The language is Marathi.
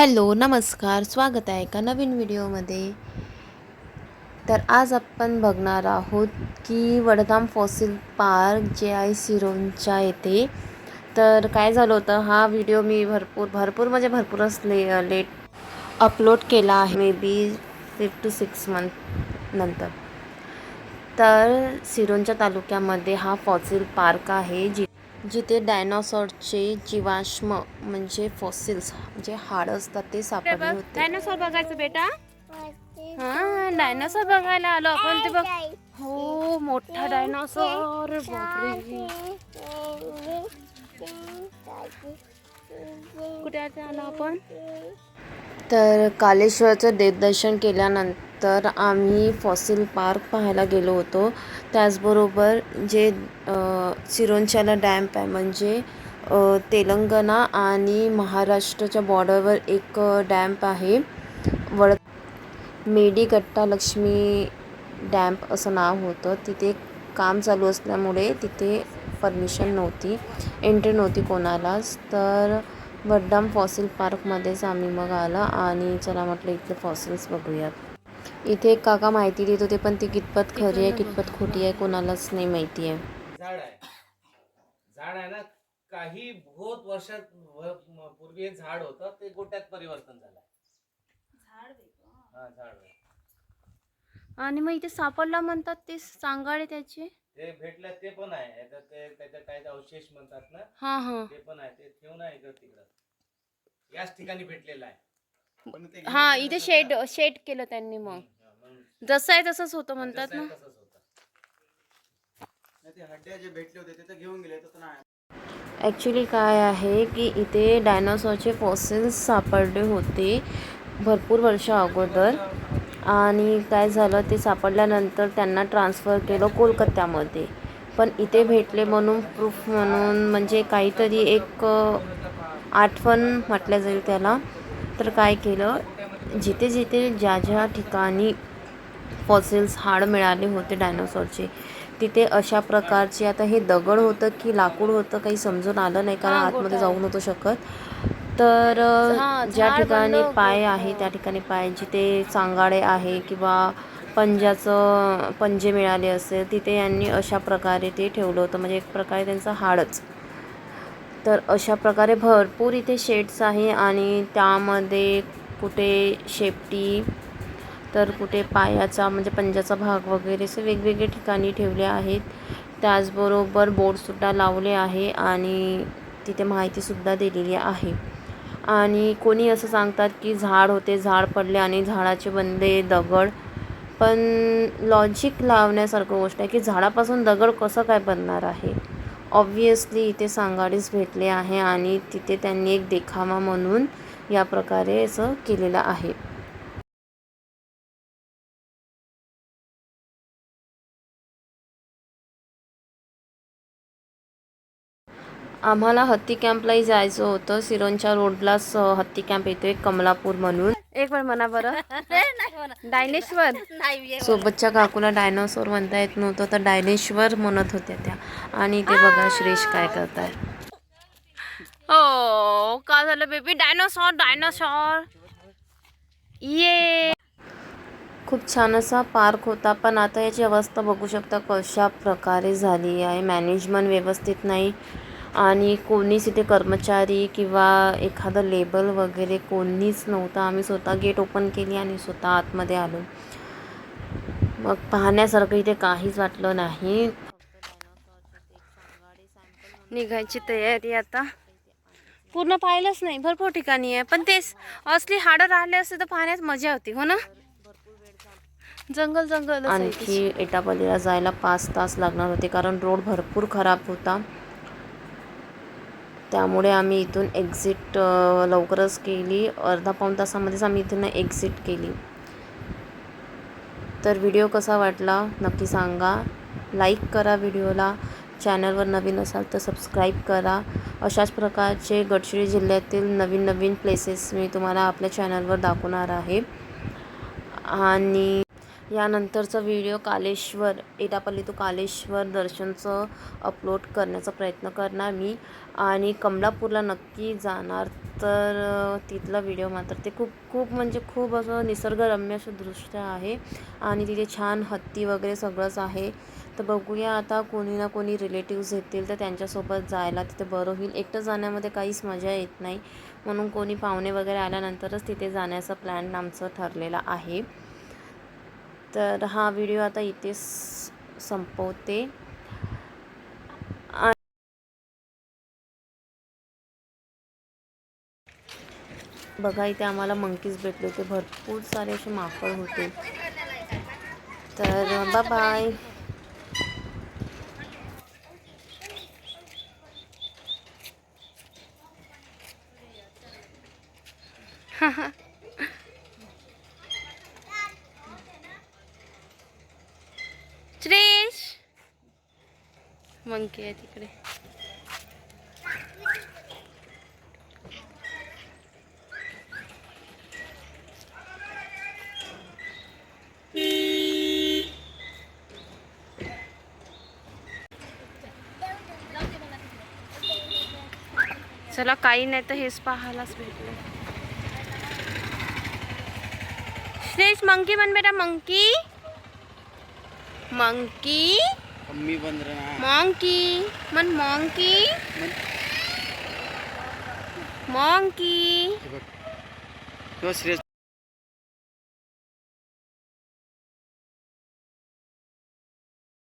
हॅलो नमस्कार. स्वागत आहे एका नवीन व्हिडिओमध्ये. तर आज आपण बघणार आहोत की वडगाम फॉसिल पार्क जे आहे सिरोंच्या येथे. तर काय झालं होतं हा व्हिडिओ मी भरपूर भरपूर म्हणजे भरपूरच ले लेट अपलोड केला आहे. May be fifth to six month नंतर. तर सिरोंच्या तालुक्यामध्ये हा फॉसिल पार्क आहे जी जिथे डायनॉसॉरचे जीवाश्म म्हणजे फॉसिल्स म्हणजे हाड असतात ते सापडले होते. डायनासोर बघायचं बेटा. हा डायनासोर बघायला आलो आपण ते बघ. हो मोठा डायनासोर बापरे. कुठे आलो आपण? तर कालेश्वरचं देवदर्शन केल्यानंतर तर आम्ही फॉसिल पार्क पाहायला गेलो होतो. त्याचबरोबर जे सिरोंचाला डॅम्प आहे म्हणजे तेलंगणा आणि महाराष्ट्राच्या बॉर्डरवर एक डॅम्प आहे. वळ मेडीगट्टा लक्ष्मी डॅम्प असं नाव होतं. तिथे काम चालू असल्यामुळे तिथे परमिशन नव्हती एंट्री नव्हती कोणालाच. तर वड्डाम फॉसिल पार्कमध्येच आम्ही मग आला आणि चला म्हटलं इथले फॉसिल्स बघूयात. इथे एक काका माहिती देत होते पण ती कितपत खरी आहे कितपत खोटी आहे कोणालाच नाही माहिती आहे. झाड आहे. झाड आहे ना काही बहुत वर्षात पूर्वी एक झाड होतं ते गोट्यात परिवर्तन झालं हा झाड आहे. आणि मग इथे सापडला म्हणतात ते सांगाडे त्याचे? ते भेटलं ते पण आहे. याच्यात ते त्याच्यात काय ते अवशेष म्हणतात ना हा हा. ते पण आहे. ते ठेवून आहे इकडं तिकडं. याच ठिकाणी भेटलेलं आहे. हा इथे शेड शेड केलं त्यांनी मग. जसं आहे तसंच होतं म्हणतात ना. ॲक्च्युली काय आहे की इथे डायनॉसॉरचे फॉसिल्स सापडले होते भरपूर वर्ष अगोदर. आणि काय झालं ते सापडल्यानंतर त्यांना ट्रान्सफर केलं कोलकात्यामध्ये. पण इथे भेटले म्हणून प्रूफ म्हणून म्हणजे काहीतरी एक आठवण म्हटलं जाईल त्याला. तर काय केलं? जिथे जिथे ज्या ज्या ठिकाणी फॉसिल्स हाड मिळाले होते डायनोसॉरचे तिथे अशा प्रकारचे आता हे दगड होतं की लाकूड होतं काही समजून आलं नाही कारण आतमध्ये जाऊ नव्हतं शकत. तर ज्या ठिकाणी पाय. आहे त्या ठिकाणी पाय जिथे सांगाडे आहे किंवा पंजाचं पंजे मिळाले असेल तिथे यांनी अशा प्रकारे ते ठेवलं होतं. म्हणजे एक प्रकारे त्यांचं हाडच. तर अशा प्रकारे भरपूर इथे शेड्स आहे आणि त्यामध्ये कुठे शेपटी तर कुठे पायाचा म्हणजे पंजाचा भाग वगैरे असे वेगवेगळे ठिकाणी ठेवले आहेत. त्याचबरोबर बोर्डसुद्धा लावले आहे आणि तिथे माहितीसुद्धा दिलेली आहे. आणि कोणी असं सांगतात की झाड होते झाड पडले आणि झाडाचे बनले दगड. पण लॉजिक लावण्यासारखं गोष्ट आहे की झाडापासून दगड कसं काय बनणार आहे? ऑब्वियसली इथे सांगाडीच भेटले आहे आणि तिथे त्यांनी एक देखावा म्हणून या प्रकारे असं केलेलं आहे. आम्हाला हत्ती कॅम्पलाही जायचं होतं. सिरोंच्या रोडलाच हत्ती कॅम्प येतोय कमलापूर म्हणून. एक वेळ म्हणा बरं. डायनेश्वर. सोबतच्या काकूला डायनोसॉर म्हणता येत नव्हतं तर डायनेश्वर म्हणत होत्या त्या. आणि ते बघा श्रेष काय करताय. हो का झालं बेबी डायनासॉर डायनासॉर. ये. खूप छान असा पार्क होता पण आता याची अवस्था बघू शकता कशा प्रकारे झाली आहे. मॅनेजमेंट व्यवस्थित नाही. आणि कोणीच इथे कर्मचारी किंवा एखादं लेबल वगैरे कोणीच नव्हतं. आम्ही स्वतः गेट ओपन केली आणि स्वतः आतमध्ये आलो. मग पाहण्यासारखं इथे काहीच वाटलं नाही. निघायची तयारी आता. पूर्ण पाहिलंच नाही. भरपूर ठिकाणी आहे. पण तेच असली हाडं राहिले असते तर पाहण्यात मजा होती हो ना? जंगल जंगल आणखी एटापल्लीला जायला पाच तास लागणार होते कारण रोड भरपूर खराब होता. त्यामुळे आम्ही इथून एक्झिट लवकरच केली. अर्धा पाऊण तासामध्येच आम्ही इथून एक्झिट केली. तर व्हिडिओ कसा वाटला नक्की सांगा. लाईक करा व्हिडिओला चॅनलवर नवीन असाल तर सबस्क्राईब करा. अशाच प्रकारचे गडचिरोली जिल्ह्यातील नवीन नवीन प्लेसेस मी तुम्हाला आपल्या चॅनलवर दाखवणार आहे. आणि यानंतरचा व्हिडिओ कालेश्वर एटापल्ली तो कालेश्वर दर्शनचं अपलोड करण्याचा प्रयत्न करणार मी. आणि कमलापूरला नक्की जाणार तर तिथला व्हिडिओ मात्र ते खूप खूप म्हणजे खूप असं निसर्गरम्य असं दृश्य आहे. आणि तिथे छान हत्ती वगैरे सगळंच आहे. तर बघूया आता कोणी ना कोणी रिलेटिव्ज येतील तर त्यांच्यासोबत जायला तिथे बरं होईल. एकटं जाण्यामध्ये काहीच मजा येत नाही. म्हणून कोणी पाहुणे वगैरे आल्यानंतरच तिथे जाण्याचा प्लॅन आमचं ठरलेला आहे. तर हा व्हिडिओ आता इथेच संपवते. बघा इथे आम्हाला मंकीज भेटले होते. भरपूर सारे असे माकड होते. तर बा बाय हा मंकी आहे तिकडे. चला काही नाही तर हेच पाहायलाच भेटलं. श्रेष मंकी म्हण बेटा मंकी. मंकी? ಮಮ್ಮಿ ಬಂದ್ರ ಮಾಂಕಿ ಮನ್ ಮಾಂಕಿ ಮಾಂಕಿ